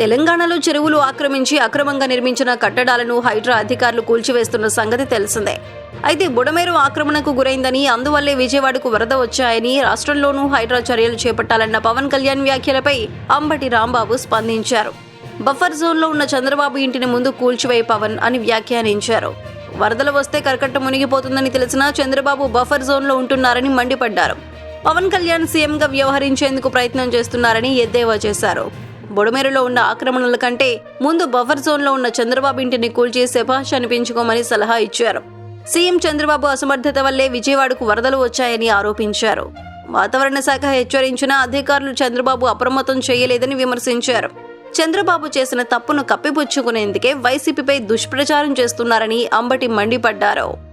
తెలంగాణలో చెరువులు ఆక్రమించి అక్రమంగా నిర్మించిన కట్టడాలను హైడ్రా అధికారులు కూల్చివేస్తున్న సంగతి తెలిసిందే. అయితే బుడమేరు ఆక్రమణకు గురైందని అందువల్లే విజయవాడకు వరద వచ్చాయని రాష్ట్రంలోనూ హైడ్రా చర్యలు చేపట్టాలన్న పవన్ కళ్యాణ్ వ్యాఖ్యలపై అంబటి రాంబాబు స్పందించారు. బఫర్ జోన్లో ఉన్న చంద్రబాబు ఇంటిని ముందు కూల్చివేయి పవన్ అని వ్యాఖ్యానించారు. వరదలు వస్తే కరకట్ట మునిగిపోతుందని తెలిసినా చంద్రబాబు బఫర్ జోన్లో ఉంటున్నారని మండిపడ్డారు. పవన్ కళ్యాణ్ సీఎంగా వ్యవహరించేందుకు ప్రయత్నం చేస్తున్నారని ఎద్దేవా చేశారు. బొడమేరులో ఉన్న ఆక్రమణల కంటే ముందు బఫర్ జోన్లో ఉన్న చంద్రబాబు ఇంటిని కూల్చి శభాష్ అనిపించుకోమని సలహా ఇచ్చారు. సీఎం చంద్రబాబు అసమర్థత వల్లే విజయవాడకు వరదలు వచ్చాయని ఆరోపించారు. వాతావరణ శాఖ హెచ్చరించినా అధికారులు చంద్రబాబు అప్రమత్తం చేయలేదని విమర్శించారు. చంద్రబాబు చేసిన తప్పును కప్పిపుచ్చుకునేందుకే వైసీపీపై దుష్ప్రచారం చేస్తున్నారని అంబటి మండిపడ్డారు.